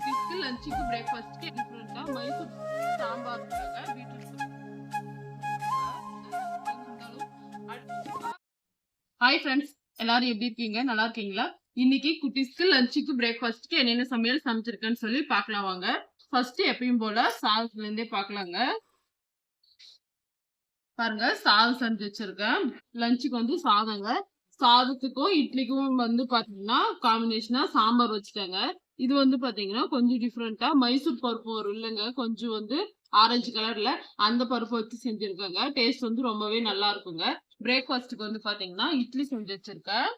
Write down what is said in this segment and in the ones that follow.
குட்டீஸ்க்கு லஞ்சுக்கு பிரேக்ஃபாஸ்ட்க்கு டிஃப்ரெண்டா Mysore sambar beetroot hi friends எல்லாரும் எப்படி இருக்கீங்க? நல்லா இருக்கீங்களா? இன்னைக்கு குட்டீஸ்க்கு லஞ்சுக்கு பிரேக்ஃபாஸ்ட்க்கு என்னென்ன சமையல் சமைச்சிருக்கேன்னு சொல்லி பார்க்கலாம் வாங்க. ஃபர்ஸ்ட் எப்பயும் போல சாதத்துல இருந்தே பார்க்கலாங்க. பாருங்க சாதம் செஞ்சு வச்சிருக்கேன். லஞ்சுக்கு வந்து சாதங்க. சாதத்துக்கும் இட்லிக்கும் வந்து பாத்தீங்கன்னா காம்பினேஷனா சாம்பார் வச்சுட்டேங்க. இது வந்து பாத்தீங்கன்னா கொஞ்சம் டிஃப்ரெண்டா மைசூர் பருப்பு வரும் இல்லைங்க. கொஞ்சம் வந்து ஆரஞ்சு கலர்ல அந்த பருப்பு வச்சு செஞ்சிருக்காங்க. டேஸ்ட் வந்து ரொம்பவே நல்லா இருக்குங்க. பிரேக்ஃபாஸ்ட்டுக்கு வந்து பாத்தீங்கன்னா இட்லி செஞ்சு வச்சிருக்கேன்.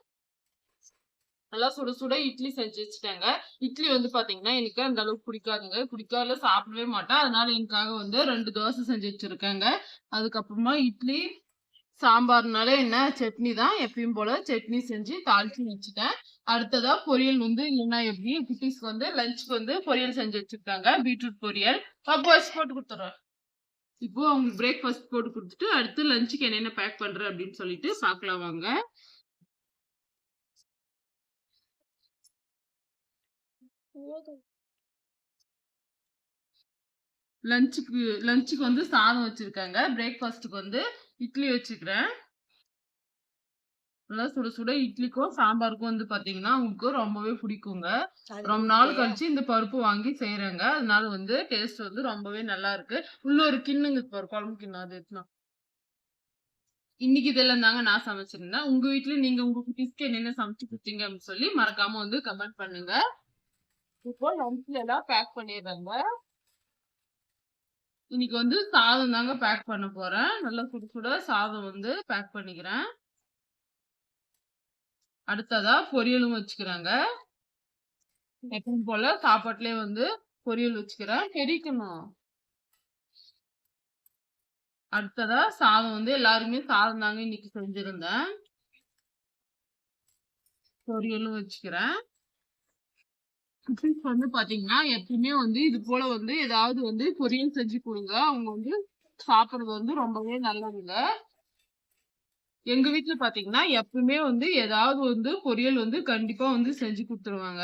நல்லா சுட சுட இட்லி செஞ்சு வச்சுட்டாங்க. இட்லி வந்து பாத்தீங்கன்னா எனக்கு அந்த அளவுக்கு பிடிக்காதுங்க. பிடிக்காத சாப்பிடவே மாட்டேன். அதனால எனக்காக வந்து ரெண்டு தோசை செஞ்சு வச்சிருக்கேங்க. அதுக்கப்புறமா இட்லி சாம்பார்னால என்ன? சட்னி தான் எப்பயும் போல சட்னி செஞ்சு தாளிச்சு வச்சுட்டேன். அடுத்ததா பொரியல் வந்து என்ன எப்படி? குட்டீஸ்க்கு வந்து லஞ்சுக்கு வந்து பொரியல் செஞ்சு வச்சிருக்காங்க. பீட்ரூட் பொரியல். அப்போ போட்டு கொடுத்துறோம் இப்போ அவங்களுக்கு பிரேக்ஃபாஸ்ட் போட்டு கொடுத்துட்டு அடுத்து லஞ்சுக்கு என்னென்ன பேக் பண்றேன் அப்படின்னு சொல்லிட்டு பார்க்கலாம் வாங்க. லஞ்சுக்கு லஞ்சுக்கு வந்து சாதம் வச்சிருக்காங்க. பிரேக்ஃபாஸ்ட்டுக்கு வந்து இட்லி வச்சுக்கிறேன் நல்லா சுட சுட இட்லிக்கும் சாம்பாருக்கும் வந்து பாத்தீங்கன்னா உங்களுக்கு ரொம்பவே பிடிக்குங்க. ரொம்ப நாள் கழிச்சு இந்த பருப்பு வாங்கி செய்யறாங்க அதனால வந்து டேஸ்ட் வந்து ரொம்பவே நல்லா இருக்கு. உள்ள ஒரு கிண்ணுங்க பாரு குழம்பு கிண்ணம் அது இன்னைக்கு இதெல்லாம் தாங்க நான் சமைச்சிருந்தேன். உங்க வீட்ல நீங்க உங்க குட்டீஸ்க்கு என்னென்ன சமைச்சு கொடுத்தீங்க அப்படின்னு சொல்லி மறக்காம வந்து கமெண்ட் பண்ணுங்க. இப்போ லஞ்ச்ல எல்லாம் பேக் பண்ணிடுறாங்க. இன்னைக்கு வந்து சாதம் தாங்க பேக் பண்ண போறேன். நல்லா சுட சுட சாதம் வந்து பேக் பண்ணிக்கிறேன். அடுத்ததா பொரியலும் வச்சுக்கிறாங்க. எப்பவும் போல சாப்பாட்டுலயே வந்து பொரியல் வச்சுக்கிறேன். கெரிக்கணும் அடுத்ததா சாதம் வந்து எல்லாருமே சாதம் தாங்க இன்னைக்கு செஞ்சிருந்தேன். பொரியலும் வச்சுக்கிறேன். வந்து பாத்தீங்கன்னா எப்பயுமே வந்து இது போல வந்து ஏதாவது வந்து பொரியல் செஞ்சு கொடுங்க. அவங்க வந்து சாப்பிடுறது வந்து ரொம்பவே நல்லதுங்க. எங்க வீட்டுல பாத்தீங்கன்னா எப்பவுமே வந்து ஏதாவது வந்து பொரியல் வந்து கண்டிப்பா வந்து செஞ்சு கொடுத்துருவாங்க.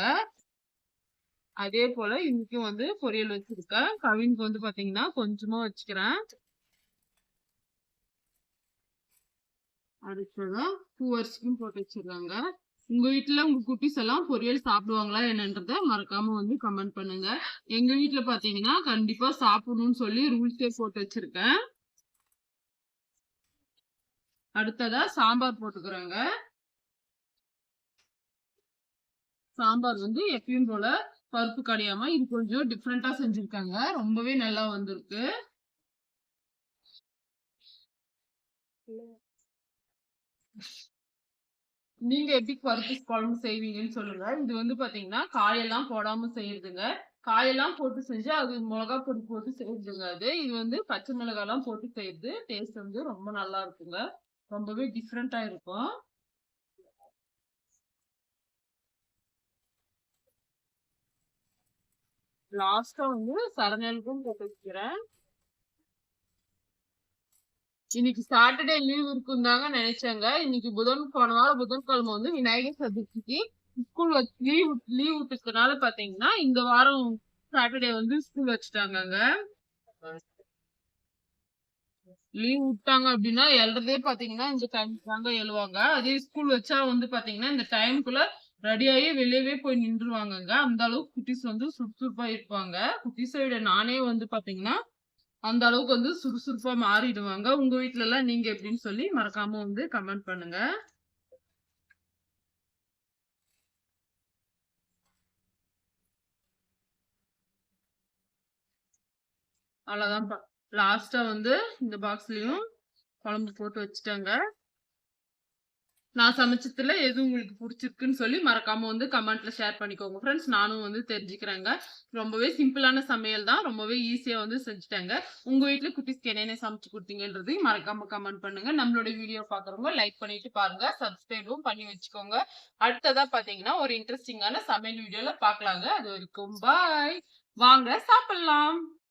அதே போல இன்னைக்கும் வந்து பொரியல் வச்சிருக்கேன். கவினுக்கு வந்து பாத்தீங்கன்னா கொஞ்சமா வச்சுக்கிறேன். அடுத்ததான் ஹவர்ஸ்க்கும் போட்டு வச்சிருக்காங்க உங்க வீட்டுல உங்க குட்டிஸ் எல்லாம் பொரியல் சாப்பிடுவாங்களா என்னன்றத மறக்காம வந்து கமெண்ட் பண்ணுங்க. எங்க வீட்டுல பாத்தீங்கன்னா கண்டிப்பா சாப்பிடணும்னு சொல்லி ரூல்ஸே போட்டு வச்சிருக்கேன். அடுத்ததா சாம்பார் போட்டுக்கிறோங்க. சாம்பார் வந்து எப்பயும் போல பருப்பு கடையாம இது கொஞ்சம் டிஃப்ரெண்டா செஞ்சிருக்காங்க. ரொம்பவே நல்லா வந்திருக்கு. நீங்க எப்படி பருப்பு குழம்பு செய்வீங்கன்னு சொல்லுங்க. இது வந்து பாத்தீங்கன்னா காயெல்லாம் போடாம செய்யறதுங்க. காயெல்லாம் போட்டு செஞ்சு அது மிளகா பொடி போட்டு செய்யறதுங்க அது. இது வந்து பச்சை மிளகாய் எல்லாம் போட்டு செய்யறது டேஸ்ட் வந்து ரொம்ப நல்லா இருக்குங்க. ரொம்பவே டிஃப்ரெண்ட்டாக இருக்கும். லாஸ்டா வந்து சரநெலுக்கும் போட்டு வைக்கிறேன் இன்னைக்கு சாட்டர்டே லீவ் இருக்கும் தாங்க நினைச்சாங்க. இன்னைக்கு புதன் போன வாரம் புதன்கிழமை வந்து விநாயகர் சதுர்த்திக்கு ஸ்கூல் லீவ் லீவ் விட்டுருக்கனால பாத்தீங்கன்னா இந்த வாரம் சாட்டர்டே வந்து ஸ்கூல் வச்சுட்டாங்க லீவ் விட்டாங்க அப்படின்னா எழுறதே பாத்தீங்கன்னா இந்த டைம் தாங்க எழுவாங்க. அதே ஸ்கூல் வச்சா வந்து பாத்தீங்கன்னா இந்த டைம்குள்ள ரெடியாகி வெளியவே போய் நின்றுவாங்கங்க அந்த அளவுக்கு குட்டீஸ் வந்து சுறுசுறுப்பா இருப்பாங்க. குட்டீஸை விட நானே வந்து பாத்தீங்கன்னா அந்த அளவுக்கு வந்து சுறுசுறுப்பா மாறிடுவாங்க. உங்க வீட்ல எல்லாம் நீங்க எப்படின்னு சொல்லி மறக்காம வந்து கமெண்ட் பண்ணுங்க. அவ்வளவுதான்ப்பா. லாஸ்டா வந்து இந்த பாக்ஸ்லயும் குழம்பு போட்டு வச்சுட்டாங்க. நான் சமைச்சதுல எது உங்களுக்கு பிடிச்சிருக்குன்னு சொல்லி மறக்காம வந்து கமெண்ட்ல ஷேர் பண்ணிக்கோங்க ஃப்ரெண்ட்ஸ் நானும் வந்து தெரிஞ்சுக்கிறேங்க. ரொம்பவே சிம்பிளான சமையல் தான். ரொம்பவே ஈஸியா வந்து செஞ்சுட்டாங்க. உங்க வீட்டுல குட்டிஸ்க்கு என்னென்ன சமைச்சு கொடுத்தீங்கன்றதையும் மறக்காம கமெண்ட் பண்ணுங்க. நம்மளோட வீடியோ பாக்குறவங்க லைக் பண்ணிட்டு பாருங்க. சப்ஸ்கிரைபும் பண்ணி வச்சுக்கோங்க. அடுத்ததா பாத்தீங்கன்னா ஒரு இன்ட்ரெஸ்டிங்கான சமையல் வீடியோல பாக்கலாங்க. அது வரைக்கும் பாய் வாங்க சாப்பிடலாம்.